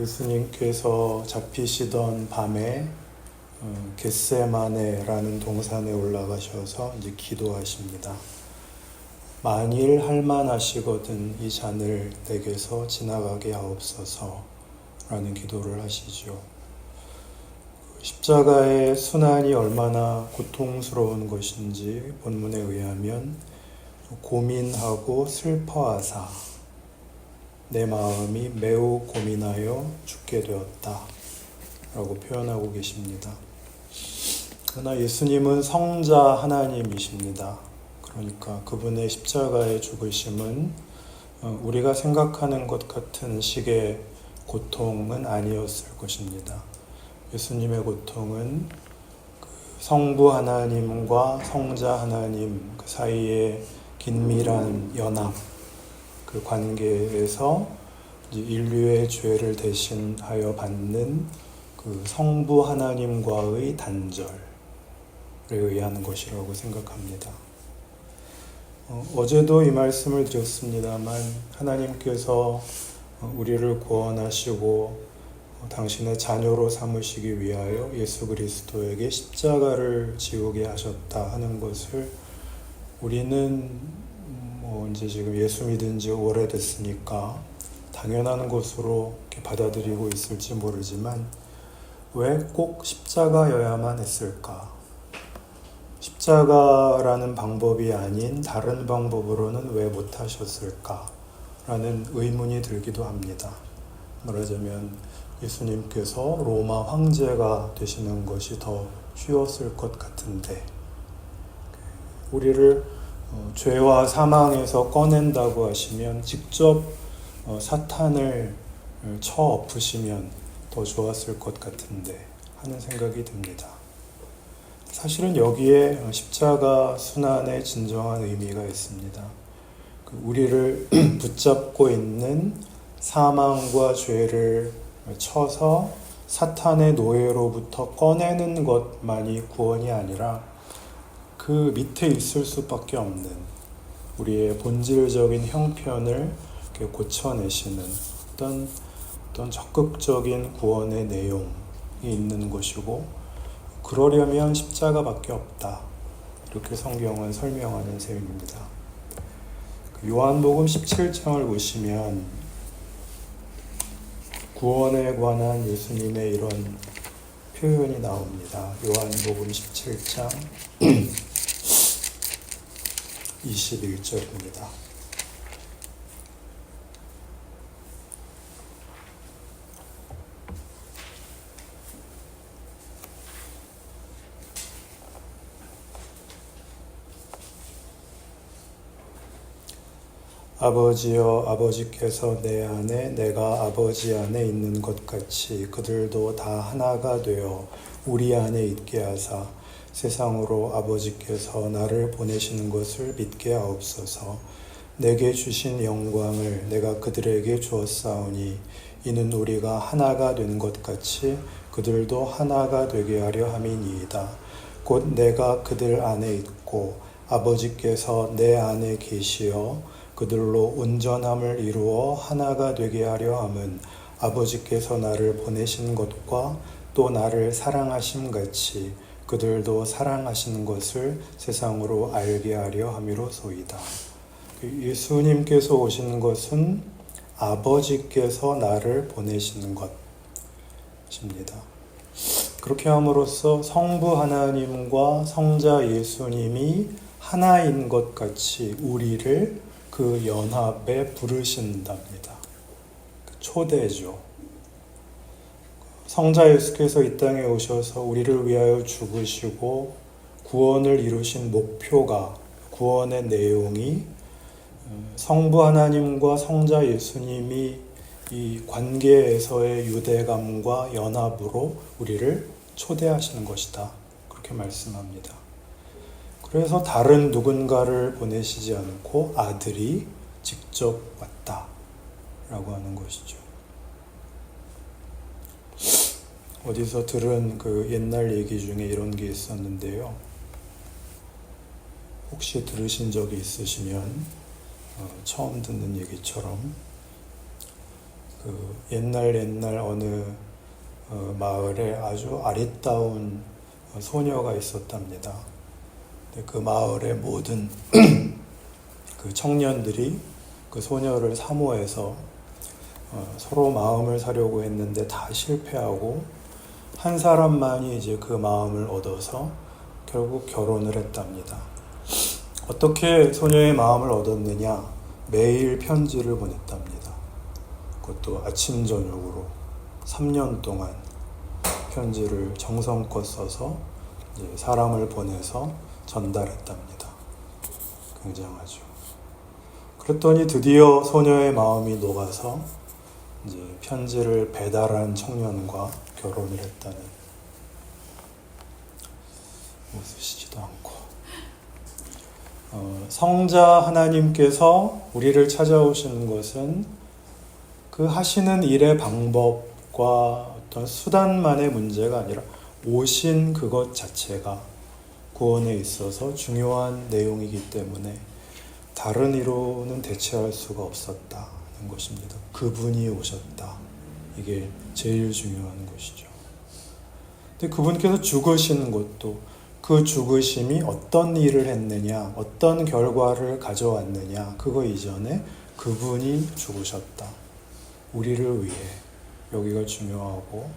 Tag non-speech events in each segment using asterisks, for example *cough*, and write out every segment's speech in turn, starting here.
예수님께서 잡히시던 밤에 어, 겟세마네라는 동산에 올라가셔서 이제 기도하십니다. 만일 할만하시거든 이 잔을 내게서 지나가게 하옵소서라는 기도를 하시죠. 십자가의 순환이 얼마나 고통스러운 것인지 본문에 의하면 고민하고 슬퍼하사 내 마음이 매우 고민하여 죽게 되었다 라고 표현하고 계십니다. 그러나 예수님은 성자 하나님이십니다. 그러니까 그분의 십자가의 죽으심은 어, 우리가 생각하는 것 같은 식의 고통은 아니었을 것입니다. 예수님의 고통은 그 성부 하나님과 성자 하나님 그 사이에 긴밀한 연합, 그 관계에서 인류의 죄를 대신하여 받는 그 성부 하나님과의 단절에 의한 것이라고 생각합니다. 어, 제도 이 말씀을 드렸습니다만 하나님께서 우리를 구원하시고 당신의 자녀로 삼으시기 위하여 예수 그리스도에게 십자가를 지우게 하셨다 하는 것을 우리는 뭐 이제 지금 예수 믿은 지 오래됐으니까 당연한 것으로 받아들이고 있을지 모르지만 왜 꼭 십자가여야만 했을까? 십자가라는 방법이 아닌 다른 방법으로는 왜 못하셨을까? 라는 의문이 들기도 합니다. 말하자면 예수님께서 로마 황제가 되시는 것이 더 쉬웠을 것 같은데 우리를 어, 죄와 사망에서 꺼낸다고 하시면 직접 어, 사탄을 어, 쳐 엎으시면 더 좋았을 것 같은데 하는 생각이 듭니다. 사실은 여기에 십자가 순환의 진정한 의미가 있습니다. 그 우리를 *clears throat* 붙잡고 있는 사망과 죄를 쳐서 사탄의 노예로부터 꺼내는 것만이 구원이 아니라 그 밑에 있을 수밖에 없는 우리의 본질적인 형편을 고쳐내시는 어떤, 어떤 적극적인 구원의 내용이 있는 것이고 그러려면 십자가밖에 없다. 이렇게 성경은 설명하는 셈입니다. 그 요한복음 17장을 보시면 구원에 관한 예수님의 이런 표현이 나옵니다. 요한복음 17장 *clears throat* 21절입니다. 아버지여 아버지께서 내 안에 내가 아버지 안에 있는 것 같이 그들도 다 하나가 되어 우리 안에 있게 하사 세상으로 아버지께서 나를 보내시는 것을 믿게 하옵소서. 내게 주신 영광을 내가 그들에게 주었사오니 이는 우리가 하나가 된 것 같이 그들도 하나가 되게 하려 함이니이다. 곧 내가 그들 안에 있고 아버지께서 내 안에 계시어 그들로 온전함을 이루어 하나가 되게 하려 함은 아버지께서 나를 보내신 것과 또 나를 사랑하심 같이 그들도 사랑하시는 것을 세상으로 알게 하려 함이로소이다. 그 예수님께서 오신 것은 아버지께서 나를 보내시는 것입니다. 그렇게 함으로써 성부 하나님과 성자 예수님이 하나인 것 같이 우리를 그 연합에 부르신답니다. 초대죠. 성자 예수께서 이 땅에 오셔서 우리를 위하여 죽으시고 구원을 이루신 목표가 구원의 내용이 어, 성부 하나님과 성자 예수님이 이 관계에서의 유대감과 연합으로 우리를 초대하시는 것이다. 그렇게 말씀합니다. 그래서 다른 누군가를 보내시지 않고 아들이 직접 왔다. 라고 하는 것이죠. 어디서 들은 그 옛날 얘기 중에 이런 게 있었는데요. 혹시 들으신 적이 있으시면 어, 처음 듣는 얘기처럼 그 옛날 옛날 어느 어, 마을에 아주 아리따운 어, 소녀가 있었답니다. 그 마을의 모든 *clears throat* 그 청년들이 그 소녀를 사모해서 어, 서로 마음을 사려고 했는데 다 실패하고 한 사람만이 이제 그 마음을 얻어서 결국 결혼을 했답니다. 어떻게 소녀의 마음을 얻었느냐? 매일 편지를 보냈답니다. 그것도 아침 저녁으로 3년 동안 편지를 정성껏 써서 사람을 보내서 전달했답니다. 굉장하죠. 그랬더니 드디어 소녀의 마음이 녹아서 이제 편지를 배달한 청년과 결혼을 했다는 웃으시지도 않고 어, 성자 하나님께서 우리를 찾아오시는 것은 그 하시는 일의 방법과 어떤 수단만의 문제가 아니라 오신 그것 자체가 구원에 있어서 중요한 내용이기 때문에 다른 이로는 대체할 수가 없었다는 것입니다. 그분이 오셨다. 이게 제일 중요한 것이죠. 근데 그분께서 죽으시는 것도 그 죽으심이 어떤 일을 했느냐, 어떤 결과를 가져왔느냐, 그거 이전에 그분이 죽으셨다. 우리를 위해. 여기가 중요하고,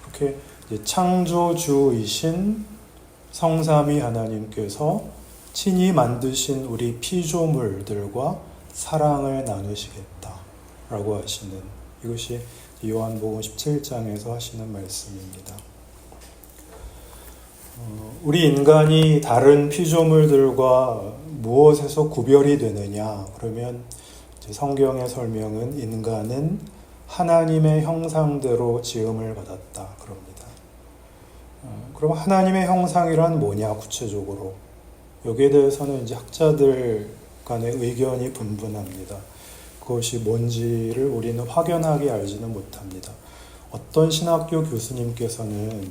그렇게 창조주이신 성삼위 하나님께서 친히 만드신 우리 피조물들과 사랑을 나누시겠다 라고 하시는 이것이 요한복음 17장에서 하시는 말씀입니다. 어, 우리 인간이 다른 피조물들과 무엇에서 구별이 되느냐? 그러면 성경의 설명은 인간은 하나님의 형상대로 지음을 받았다. 그럽니다. 어, 그럼 하나님의 형상이란 뭐냐? 구체적으로. 여기에 대해서는 이제 학자들 간의 의견이 분분합니다. 그것이 뭔지를 우리는 확연하게 알지는 못합니다. 어떤 신학교 교수님께서는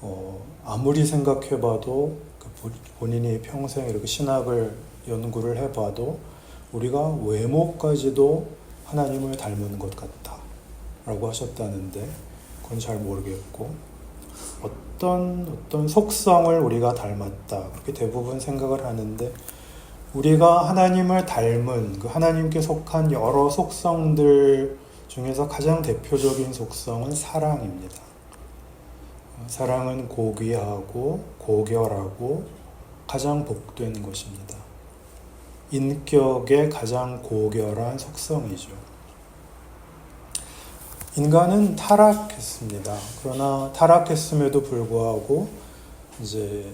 어, 아무리 생각해봐도 그 본인이 평생 이렇게 신학을 연구를 해봐도 우리가 외모까지도 하나님을 닮은 것 같다 라고 하셨다는데 그건 잘 모르겠고 어떤 어떤 속성을 우리가 닮았다 그렇게 대부분 생각을 하는데 우리가 하나님을 닮은 그 하나님께 속한 여러 속성들 중에서 가장 대표적인 속성은 사랑입니다. 사랑은 고귀하고 고결하고 가장 복된 것입니다. 인격의 가장 고결한 속성이죠. 인간은 타락했습니다. 그러나 타락했음에도 불구하고 이제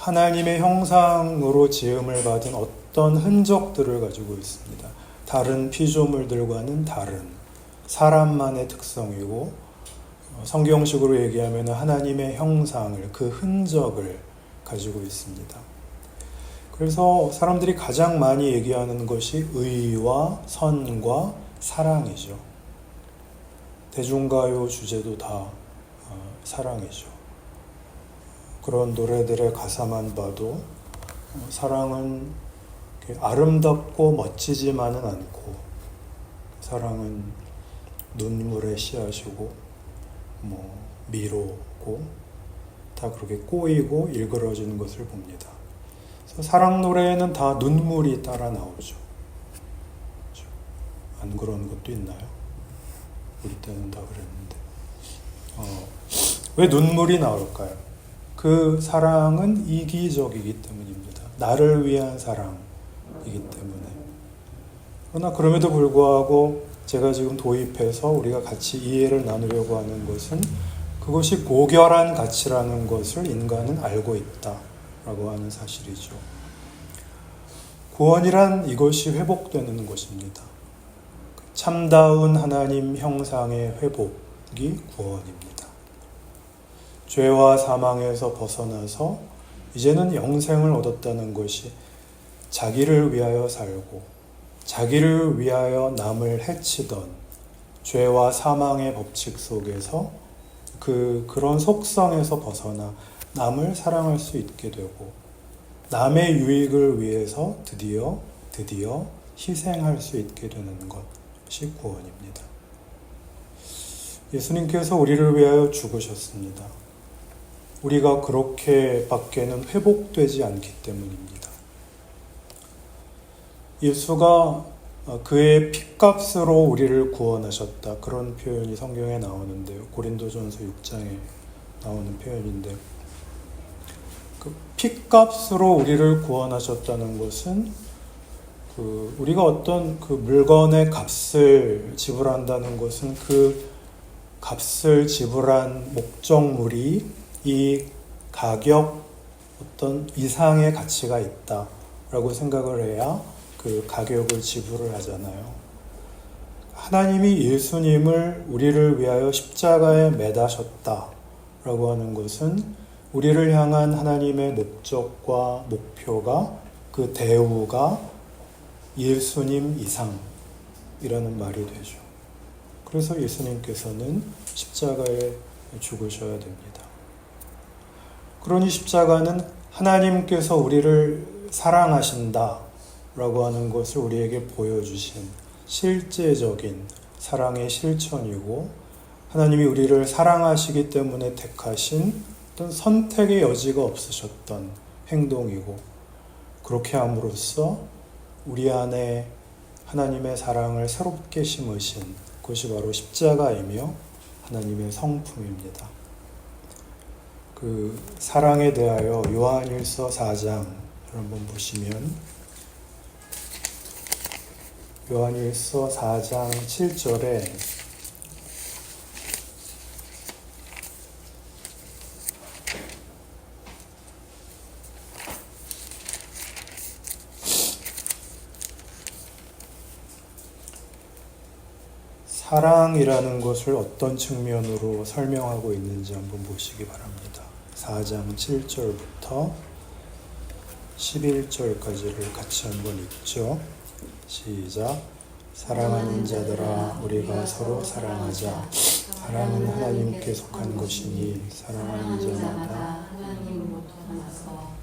하나님의 형상으로 지음을 받은 어떤 흔적들을 가지고 있습니다. 다른 피조물들과는 다른 사람만의 특성이고 성경식으로 얘기하면 하나님의 형상을 그 흔적을 가지고 있습니다. 그래서 사람들이 가장 많이 얘기하는 것이 의와 선과 사랑이죠. 대중가요 주제도 다 어, 사랑이죠. 그런 노래들의 가사만 봐도 어, 사랑은 아름답고 멋지지만은 않고 사랑은 눈물의 씨앗이고 뭐 미로고 다 그렇게 꼬이고 일그러지는 것을 봅니다. 사랑 노래에는 다 눈물이 따라 나오죠. 그렇죠? 안 그런 것도 있나요? 우리 때는 다 그랬는데. 어, 왜 눈물이 나올까요? 그 사랑은 이기적이기 때문입니다. 나를 위한 사랑이기 때문에. 그러나 그럼에도 불구하고 제가 지금 도입해서 우리가 같이 이해를 나누려고 하는 것은 그것이 고결한 가치라는 것을 인간은 알고 있다라고 하는 사실이죠. 구원이란 이것이 회복되는 것입니다. 참다운 하나님 형상의 회복이 구원입니다. 죄와 사망에서 벗어나서 이제는 영생을 얻었다는 것이 자기를 위하여 살고 자기를 위하여 남을 해치던 죄와 사망의 법칙 속에서 그 그런 속성에서 벗어나 남을 사랑할 수 있게 되고 남의 유익을 위해서 드디어 드디어 희생할 수 있게 되는 것이 구원입니다. 예수님께서 우리를 위하여 죽으셨습니다. 우리가 그렇게밖에는 회복되지 않기 때문입니다. 예수가 그의 피값으로 우리를 구원하셨다. 그런 표현이 성경에 나오는데요. 고린도전서 6장에 나오는 표현인데 그 피값으로 우리를 구원하셨다는 것은 그 우리가 어떤 그 물건의 값을 지불한다는 것은 그 값을 지불한 목적물이 이 가격 어떤 이상의 가치가 있다라고 생각을 해야 그 가격을 지불을 하잖아요. 하나님이 예수님을 우리를 위하여 십자가에 매다셨다라고 하는 것은 우리를 향한 하나님의 목적과 목표가 그 대우가 예수님 이상이라는 말이 되죠. 그래서 예수님께서는 십자가에 죽으셔야 됩니다. 그러니 십자가는 하나님께서 우리를 사랑하신다 라고 하는 것을 우리에게 보여주신 실제적인 사랑의 실천이고 하나님이 우리를 사랑하시기 때문에 택하신 어떤 선택의 여지가 없으셨던 행동이고 그렇게 함으로써 우리 안에 하나님의 사랑을 새롭게 심으신 것이 바로 십자가이며 하나님의 성품입니다. 그 사랑에 대하여 요한일서 4장을 한번 보시면 요한일서 4장 7절에 사랑이라는 것을 어떤 측면으로 설명하고 있는지 한번 보시기 바랍니다. 4장 7절부터 11절까지를 같이 한번 읽죠. 시작. 사랑하는 자들아, 우리가 서로 사랑하자. 사랑은 하나님께 속한 것이니 사랑하는 자마다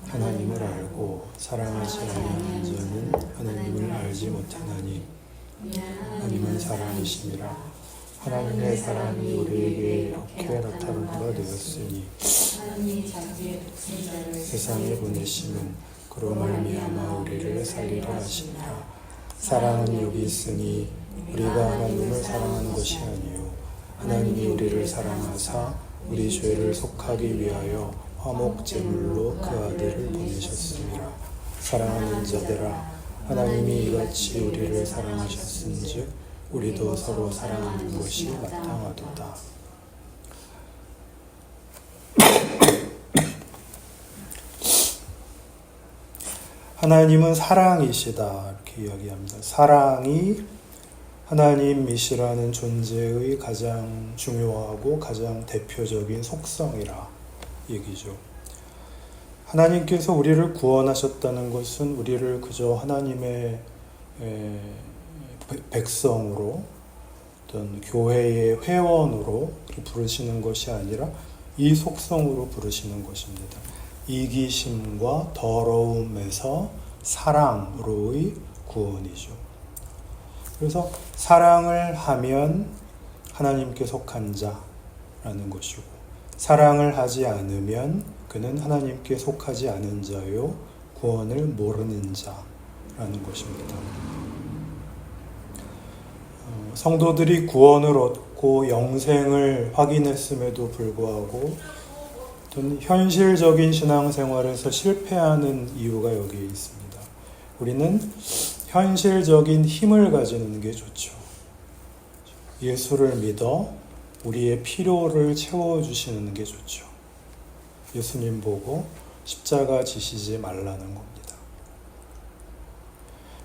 하나님을 알고 사랑하지 아니하는 자는 하나님을 알지 못하나니 하나님은 사랑이심이라. 하나님의 사랑이 우리에게 이렇게 나타난 바 되었으니 세상에 보내심은 그로 말미암아 우리를 살리려 하심이라. 사랑은 여기 있으니 우리가 하나님을 사랑한 것이 아니요 하나님이 우리를 사랑하사 우리 죄를 속하기 위하여 화목 제물로 그 아들을 보내셨습니다. 사랑하는 자들아 하나님이 이같이 우리를 사랑하셨은즉 우리도 서로 사랑하는 것이 마땅하도다. 하나님은 사랑이시다. 이렇게 이야기합니다. 사랑이 하나님이시라는 존재의 가장 중요하고 가장 대표적인 속성이라 얘기죠. 하나님께서 우리를 구원하셨다는 것은 우리를 그저 하나님의 백성으로 어떤 교회의 회원으로 부르시는 것이 아니라 이 속성으로 부르시는 것입니다. 이기심과 더러움에서 사랑으로의 구원이죠. 그래서 사랑을 하면 하나님께 속한 자라는 것이고, 사랑을 하지 않으면 그는 하나님께 속하지 않은 자요, 구원을 모르는 자라는 것입니다. 어, 성도들이 구원을 얻고 영생을 확인했음에도 불구하고 현실적인 신앙생활에서 실패하는 이유가 여기에 있습니다. 우리는 현실적인 힘을 가지는 게 좋죠. 예수를 믿어 우리의 필요를 채워주시는 게 좋죠. 예수님 보고 십자가 지시지 말라는 겁니다.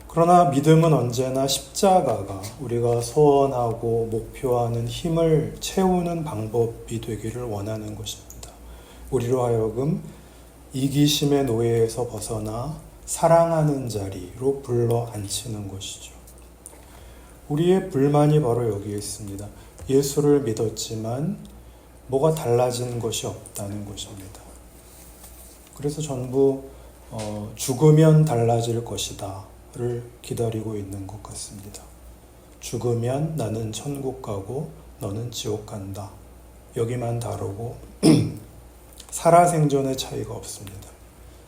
그러나 믿음은 언제나 십자가가 우리가 소원하고 목표하는 힘을 채우는 방법이 되기를 원하는 것입니다. 우리로 하여금 이기심의 노예에서 벗어나 사랑하는 자리로 불러 앉히는 것이죠. 우리의 불만이 바로 여기에 있습니다. 예수를 믿었지만 뭐가 달라진 것이 없다는 것입니다. 그래서 전부 어, 죽으면 달라질 것이다를 기다리고 있는 것 같습니다. 죽으면 나는 천국 가고 너는 지옥 간다. 여기만 다르고 *clears throat* 살아생전의 차이가 없습니다.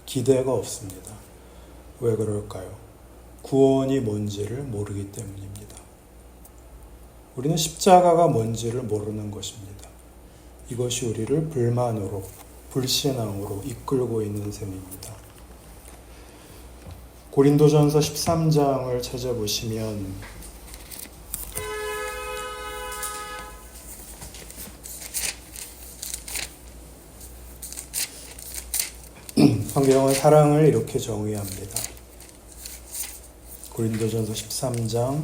기대가 없습니다. 왜 그럴까요? 구원이 뭔지를 모르기 때문입니다. 우리는 십자가가 뭔지를 모르는 것입니다. 이것이 우리를 불만으로, 불신앙으로 이끌고 있는 셈입니다. 고린도전서 13장을 찾아보시면 성경은 사랑을 이렇게 정의합니다. 고린도전서 13장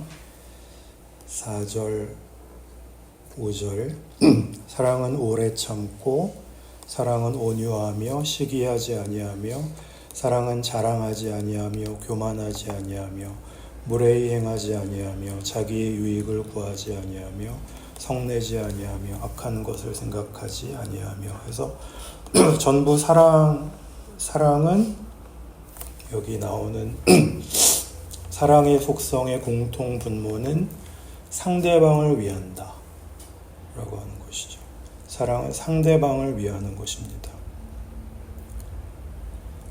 4절 5절 사랑은 오래 참고 사랑은 온유하며 시기하지 아니하며 사랑은 자랑하지 아니하며 교만하지 아니하며 무례히 행하지 아니하며 자기의 유익을 구하지 아니하며 성내지 아니하며 악한 것을 생각하지 아니하며 해서 *clears throat* 전부 사랑 사랑은 여기 나오는 *clears throat* 사랑의 속성의 공통 분모는 상대방을 위한다. 라고 하는 것이죠. 사랑은 상대방을 위하는 것입니다.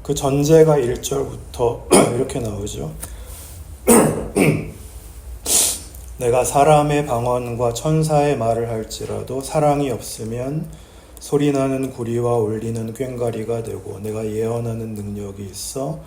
그 전제가 1절부터 *clears throat* 이렇게 나오죠. *clears throat* 내가 사람의 방언과 천사의 말을 할지라도 사랑이 없으면 소리나는 구리와 울리는 꽹과리가 되고 내가 예언하는 능력이 있어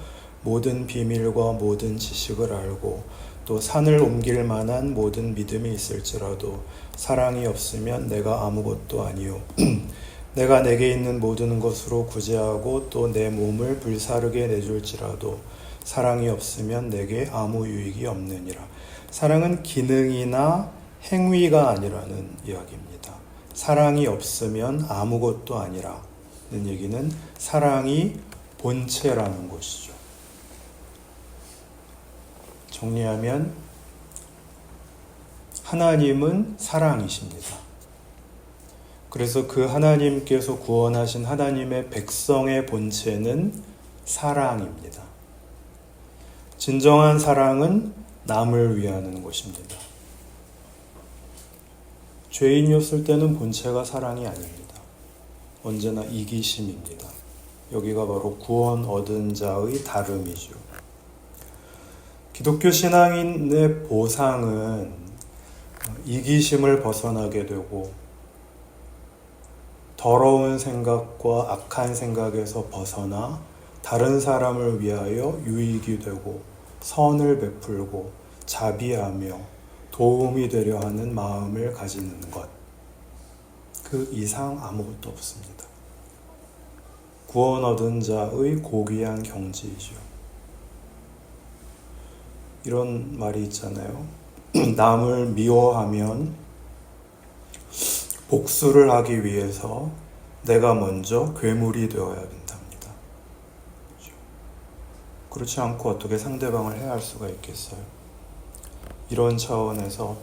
모든 비밀과 모든 지식을 알고 또 산을 옮길 만한 모든 믿음이 있을지라도 사랑이 없으면 내가 아무것도 아니요 *clears throat* 내가 내게 있는 모든 것으로 구제하고 또 내 몸을 불사르게 내줄지라도 사랑이 없으면 내게 아무 유익이 없느니라. 사랑은 기능이나 행위가 아니라는 이야기입니다. 사랑이 없으면 아무것도 아니라 는 얘기는 사랑이 본체라는 것이죠. 정리하면 하나님은 사랑이십니다. 그래서 그 하나님께서 구원하신 하나님의 백성의 본체는 사랑입니다. 진정한 사랑은 남을 위하는 것입니다. 죄인이었을 때는 본체가 사랑이 아닙니다. 언제나 이기심입니다. 여기가 바로 구원 얻은 자의 다름이죠. 기독교 신앙인의 보상은 이기심을 벗어나게 되고 더러운 생각과 악한 생각에서 벗어나 다른 사람을 위하여 유익이 되고 선을 베풀고 자비하며 도움이 되려 하는 마음을 가지는 것. 그 이상 아무것도 없습니다. 구원 얻은 자의 고귀한 경지이죠. 이런 말이 있잖아요. *clears throat* 남을 미워하면 복수를 하기 위해서 내가 먼저 괴물이 되어야 된답니다. 그렇죠? 그렇지 않고 어떻게 상대방을 해할 수가 있겠어요? 이런 차원에서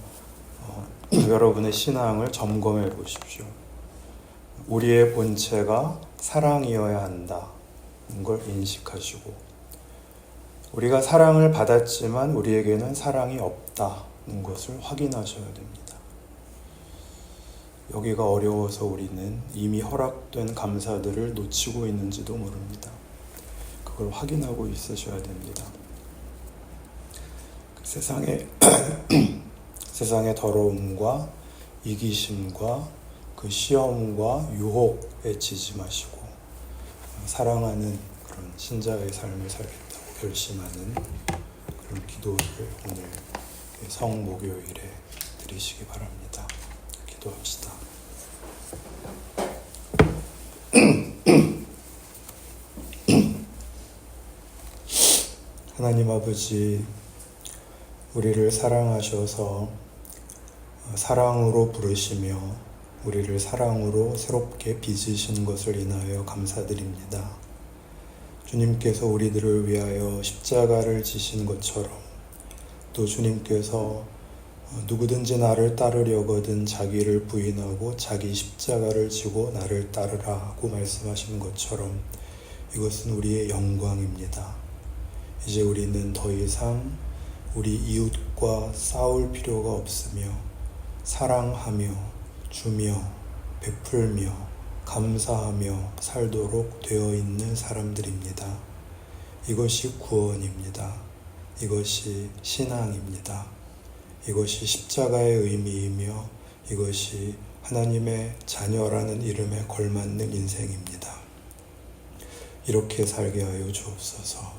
어, *clears throat* 여러분의 신앙을 점검해 보십시오. 우리의 본체가 사랑이어야 한다는 걸 인식하시고, 우리가 사랑을 받았지만 우리에게는 사랑이 없다는 것을 확인하셔야 됩니다. 여기가 어려워서 우리는 이미 허락된 감사들을 놓치고 있는지도 모릅니다. 그걸 확인하고 있으셔야 됩니다. 세상의 *clears throat* 세상의 더러움과 이기심과 그 시험과 유혹에 지지 마시고 사랑하는 그런 신자의 삶을 살겠다고 결심하는 그런 기도를 오늘 성목요일에 드리시기 바랍니다. 기도합시다. *clears throat* 하나님 아버지 우리를 사랑하셔서 사랑으로 부르시며 우리를 사랑으로 새롭게 빚으신 것을 인하여 감사드립니다. 주님께서 우리들을 위하여 십자가를 지신 것처럼 또 주님께서 누구든지 나를 따르려거든 자기를 부인하고 자기 십자가를 지고 나를 따르라고 말씀하신 것처럼 이것은 우리의 영광입니다. 이제 우리는 더 이상 우리 이웃과 싸울 필요가 없으며 사랑하며 주며 베풀며 감사하며 살도록 되어 있는 사람들입니다. 이것이 구원입니다. 이것이 신앙입니다. 이것이 십자가의 의미이며 이것이 하나님의 자녀라는 이름에 걸맞는 인생입니다. 이렇게 살게 하여 주옵소서